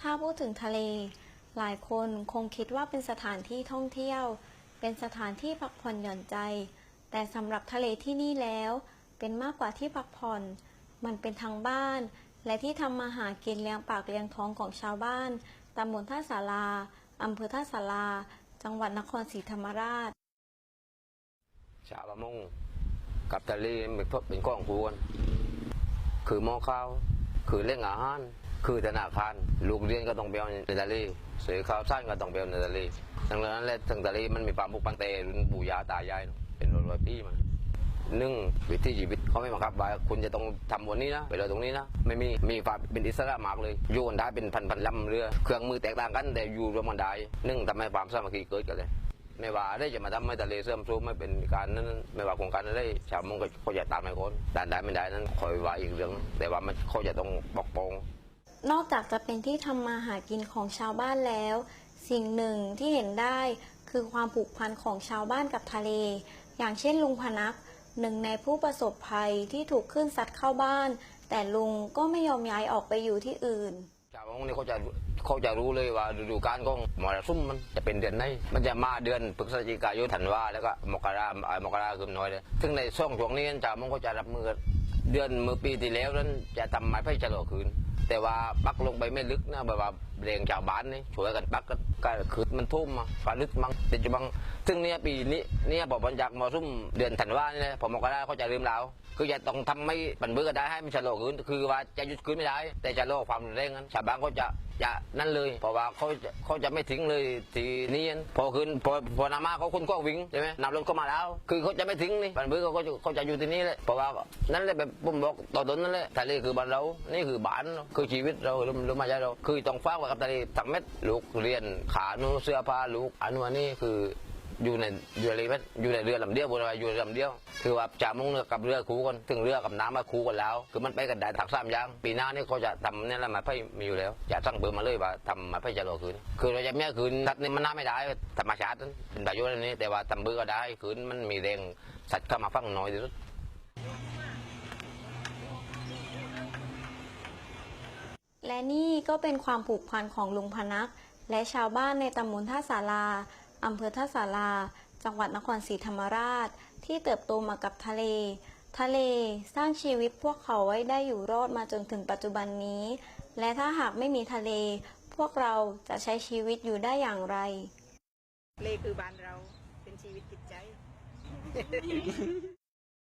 ถ้าพูดถึงทะเล หลายคนคงคิดว่าเป็นสถานที่ท่องเที่ยว เป็นสถานที่พักผ่อนหย่อนใจ แต่สำหรับทะเลที่นี่แล้ว เป็นมากกว่าที่พักผ่อน มันเป็นทางบ้าน และที่ทำมาหากินเลี้ยงปากเลี้ยงท้องของชาวบ้านตำบลท่าสาราอำเภอท่าสารา จังหวัดนครศรีธรรมราชชาวประมงกับทะเลเป็นพวกเป็นกองคูกันคือมอข้าว คือเล่งอาหาร คือธนาคารลูกเรียนก็ต้องไปเอาในทะเลซื้อข้าวสั้นก็ต้องไปเอาในทะเลดังนั้นแหละทางทะเลมันมีความบุกปันเตรุ่นปู่ย่าตายายเนอะเป็นร้อยปีมาหนึ่งวิถีชีวิตเขาไม่บังคับว่าคุณจะต้องทำวันนี้นะไปเลยตรงนี้นะไม่มีมีความเป็นอิสระมากเลยอยู่กันได้เป็นพันพันลำเรือ เครื่องมือแตกต่างกัน แต่อยู่รวมกันได้หนึ่งทำให้ความสามัคคีเกิดกันเลยไม่ว่าได้จะมาทำให้ทะเลเสื่อมโทรมไม่เป็นการนั้นไม่ว่าโครงการอะไรชาวมงก็เขาจะตามให้คนด้านใดไม่ได้นั้นคอยว่าอีกเรื่อง แต่ว่ามันเขาจะต้องปกป้อง นอกจากจะเป็นที่ทำมาหากินของชาวบ้านแล้ว สิ่งหนึ่งที่เห็นได้คือความผูกพันของชาวบ้านกับทะเล อย่างเช่นลุงพนักหนึ่งในผู้ประสบภัยที่ถูกขึ้นซัดเข้าบ้าน แต่ลุงก็ไม่ยอมย้ายออกไปอยู่ที่อื่น ชาวมงนี่เขาจะเขาจะรู้เลยว่าฤดูกาลของมรสุมมันจะเป็นเดือนไหน มันจะมาเดือนพฤศจิกายนธันวาแล้วก็มกรามกราคือน้อยเลยซึ่งในช่วงช่วงนี้ชาวมงเขาจะรับมือเดือนเมื่อปีที่แล้วนั้นจะทำไม้ไผ่ฉลอคืน แต่ว่าปักลงไปไม่ลึกนะแบบว่าแรงชาวบ้านนี่ช่วยกันปักก็ก็คือมันทุ่มมาปลาลึกมั้งติดจะบัง ซึ่งเนี่ยปีนี้เนี่ยพอบันจากมรสุมเดือนธันวาเนี่นะพอมกราเขาจะลืมเราคือจะต้องทำไม่ปันเบื่อได้ให้มันชะลอขึ้นคือว่าจะหยุดขึ้นไม่ได้ แต่ชะลอความรุนแรงนั้นชาวบ้านเขาจะจะนั่นเลย เพราะว่าเขาเขาจะไม่ทิ้งเลยทีนี้พอขึ้นพอพอนามาเขาคนก็วิ่งใช่ไหมนำรถก็มาแล้ว คือเขาจะไม่ทิ้งนี่ปันเบื่อเขาจะเขาจะอยู่ที่นี่แหละเพราะว่านั่นแหละแบบผมบอกต่อตนนั่นแหละทะเลคือบ้านเรานี่คือบ้านเคือชีวิตเราหรือหรือมาใช่เรา คือต้องฟ้ากไว้กับทะเลทั้งเม็ดลูกเรียนขาหนูเสื้อผ้าลูกอันนู้นอันนี้คืออยู่ในอยู่ในเรืออยู่ในเรือลำเดียวบนเรืออยู่ลำเดียว คือว่าจ่ามุ่งเรือกับเรือคู่กันถึงเรือกับน้ำมาคู่กันแล้ว คือมันไปกันได้ถักสามย่าง ปีหน้านี่เขาจะทำเนี่ยแหละมาไพ่มีอยู่แล้วจะสั่งเบอร์มาเลยว่าทำมาไพ่จะรอคืน คือเราจะไม่คืนทัดนี่มันน่าไม่ได้ธรรมชาติเป็นประโยชน์อันนี้ แต่ว่าทำเบอร์ก็ได้คืนมันมีแรงสัตว์เข้ามาฟังน้อยที่สุด และนี่ก็เป็นความผูกพันของลุงพนัก และชาวบ้านในตำบลท่าสาราอำเภอท่าสาราจังหวัดนครศรีธรรมราช ที่เติบโตมากับทะเล ทะเลสร้างชีวิตพวกเขาไว้ได้อยู่รอดมาจนถึงปัจจุบันนี้ และถ้าหากไม่มีทะเล พวกเราจะใช้ชีวิตอยู่ได้อย่างไรทะเลคือบ้านเราเป็นชีวิตจิตใจ